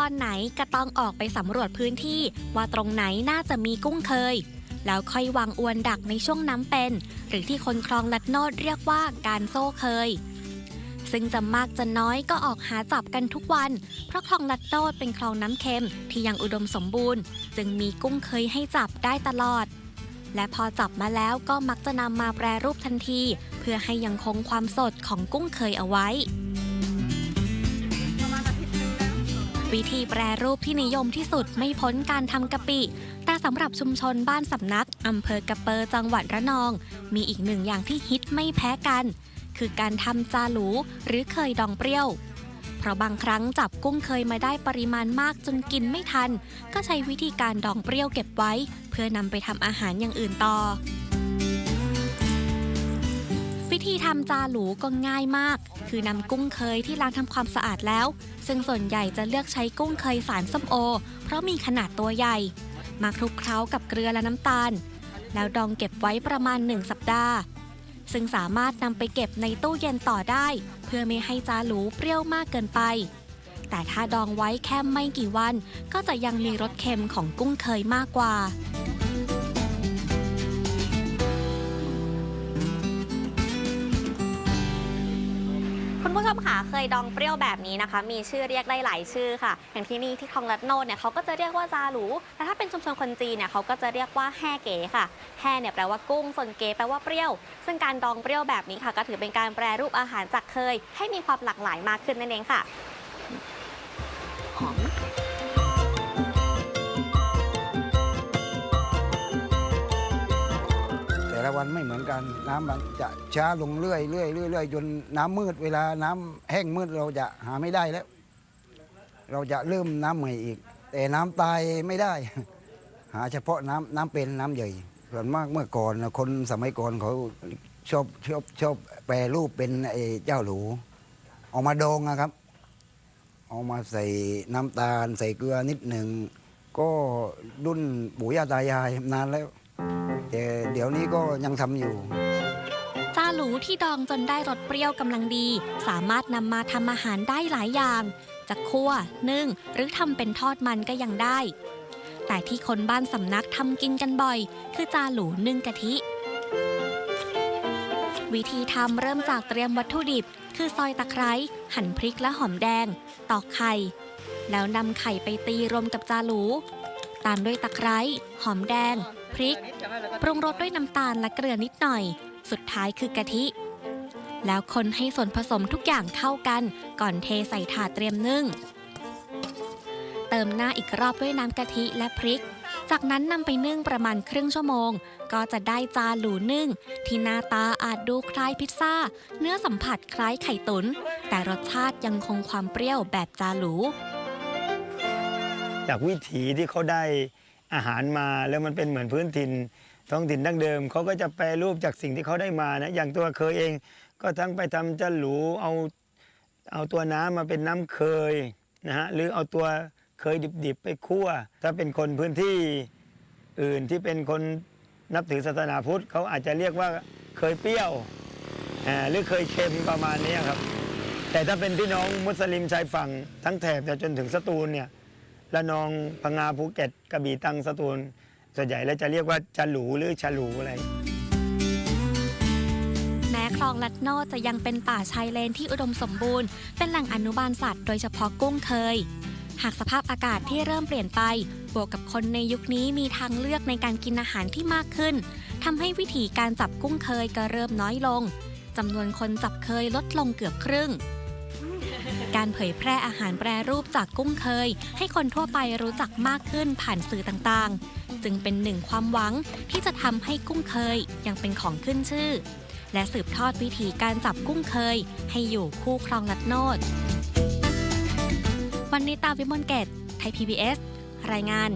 ตอนไหนก็ต้องออกไปสำรวจพื้นที่ว่าตรงไหนน่าจะมีกุ้งเคย แล้วค่อยวางอวนดักในช่วงน้ำเป็น หรือที่คนคลองลัดโนดเรียกว่าการโซ่เคย ซึ่งจะมากจะน้อยก็ออกหาจับกันทุกวัน เพราะคลองลัดโนดเป็นคลองน้ำเค็มที่ยังอุดมสมบูรณ์ จึงมีกุ้งเคยให้จับได้ตลอด และพอจับมาแล้วก็มักจะนำมาแปรรูปทันที เพื่อให้ยังคงความสดของกุ้งเคยเอาไว้ วิธีแปรรูปที่นิยมที่สุดไม่พ้นการทำกะปิ แต่สำหรับชุมชนบ้านสำนักอำเภอกระเปอร์จังหวัดระนอง มีอีกหนึ่งอย่างที่ฮิตไม่แพ้กัน คือการทำจาหลูหรือเคยดองเปรี้ยว เพราะบางครั้งจับกุ้งเคยมาได้ปริมาณมากจนกินไม่ทัน ก็ใช้วิธีการดองเปรี้ยวเก็บไว้ เพื่อนำไปทำอาหารอย่างอื่นต่อ วิธีทำจาหลูก็ง่ายมาก คือนำกุ้งเคยที่ล้างทำความสะอาดแล้ว ซึ่งส่วนใหญ่จะเลือกใช้กุ้งเคยสารส้มโอ เพราะมีขนาดตัวใหญ่ มาคลุกเคล้ากับเกลือและน้ำตาล แล้วดองเก็บไว้ประมาณ 1 สัปดาห์ ซึ่งสามารถนำไปเก็บในตู้เย็นต่อได้ เพื่อไม่ให้จาหลูเปรี้ยวมากเกินไป แต่ถ้าดองไว้แค่ไม่กี่วัน ก็จะยังมีรสเค็มของกุ้งเคยมากกว่า ผู้ชมค่ะเคยดองเปรี้ยวแบบนี้นะคะ มีชื่อเรียกได้หลายชื่อค่ะ อย่างที่นี่ที่คลองลัดโนดเนี่ยเขาก็จะเรียกว่าจาหลูแต่ถ้าเป็นชุมชนคนจีนเนี่ยเขาก็จะเรียกว่าแห่เก๋ค่ะแห่เนี่ยแปลว่ากุ้งส่วนเก๋แปลว่าเปรี้ยว ซึ่งการดองเปรี้ยวแบบนี้ค่ะ ก็ถือเป็นการแปรรูปอาหารจากเคย ให้มีความหลากหลายมากขึ้นนั่นเองค่ะหอม ละวันไม่เหมือนกันน้ำมันจะช้าลงเรื่อยเรื่อยเรื่อยเรื่อยจนน้ำมืดเวลาน้ำแห้งมืดเราจะหาไม่ได้แล้ว เราจะเริ่มน้ำใหม่อีก แต่น้ำตายไม่ได้ หาเฉพาะน้ำน้ำเป็นน้ำใหญ่ส่วนมากเมื่อก่อนคนสมัยก่อนเขาชอบชอบชอบแปรรูปเป็นไอ้เจ้าหลูเอามาดองนะครับเอามาใส่น้ำตาล ใส่เกลือนิดหนึ่ง ก็รุ่นปู่ย่าตายายนานแล้ว แต่เดี๋ยวนี้ก็ยังทำอยู่จาหลูที่ดองจนได้รสเปรี้ยวกำลังดี สามารถนำมาทำอาหารได้หลายอย่างจะคั่วนึ่ง หรือทำเป็นทอดมันก็ยังได้ แต่ที่คนบ้านสำนักทำกินกันบ่อย คือจาหลูนึ่งกะทิ วิธีทำเริ่มจากเตรียมวัตถุดิบ คือซอยตะไคร้หั่นพริกและหอมแดง ตอกไข่ แล้วนำไข่ไปตีรวมกับจาหลู ตามด้วยตะไคร้หอมแดง พริก ปรุงรสด้วยน้ำตาลและเกลือนิดหน่อย สุดท้ายคือกะทิ แล้วคนให้ส่วนผสมทุกอย่างเข้ากัน ก่อนเทใส่ถาดเตรียมนึ่ง เติมหน้าอีกรอบด้วยน้ำกะทิและพริก จากนั้นนำไปนึ่งประมาณครึ่งชั่วโมง ก็จะได้จานหลูนึ่ง ที่หน้าตาอาจดูคล้ายพิซซ่า เนื้อสัมผัสคล้ายไข่ตุนแต่รสชาติยังคงความเปรี้ยวแบบจาหลูจากวิถีที่เขาได้ อาหารมาแล้วมันเป็นเหมือนพื้นถิ่นท้องถิ่นดั้งเดิมเขาก็จะแปรรูปจากสิ่งที่เขาได้มานะอย่างตัวเคยเอง ก็ทั้งไปทำจะหลูเอาเอาตัวน้ำมาเป็นน้ำเคยนะฮะหรือเอาตัวเคยดิบๆไปคั่ว ถ้าเป็นคนพื้นที่อื่นที่เป็นคนนับถือศาสนาพุทธเขาอาจจะเรียกว่าเคยเปรี้ยวหรือเคยเค็มประมาณนี้ครับ แต่ถ้าเป็นพี่น้องมุสลิมชายฝั่งทั้งแถบจนถึงสตูลเนี่ย ละนองพังงาภูเก็ตกระบี่ตังสตูลส่วนใหญ่แล้วจะเรียกว่าจะหลูหรือฉลูอะไร แม้คลองลัดโนดจะยังเป็นป่าชายเลนที่อุดมสมบูรณ์ เป็นแหล่งอนุบาลสัตว์โดยเฉพาะกุ้งเคย หากสภาพอากาศที่เริ่มเปลี่ยนไป บวกกับคนในยุคนี้มีทางเลือกในการกินอาหารที่มากขึ้นทำให้วิธีการจับกุ้งเคยก็เริ่มน้อยลงจำนวนคนจับเคยลดลงเกือบครึ่ง การเผยแพร่อาหารแปรรูปจากกุ้งเคย ให้คนทั่วไปรู้จักมากขึ้นผ่านสื่อต่างๆ จึงเป็นหนึ่งความหวังที่จะทำให้กุ้งเคยยังเป็นของขึ้นชื่อ และสืบทอดวิธีการจับกุ้งเคย ให้อยู่คู่ครองลัดโนดวันนี้ตาวิมลเกตไทย PBS รายงาน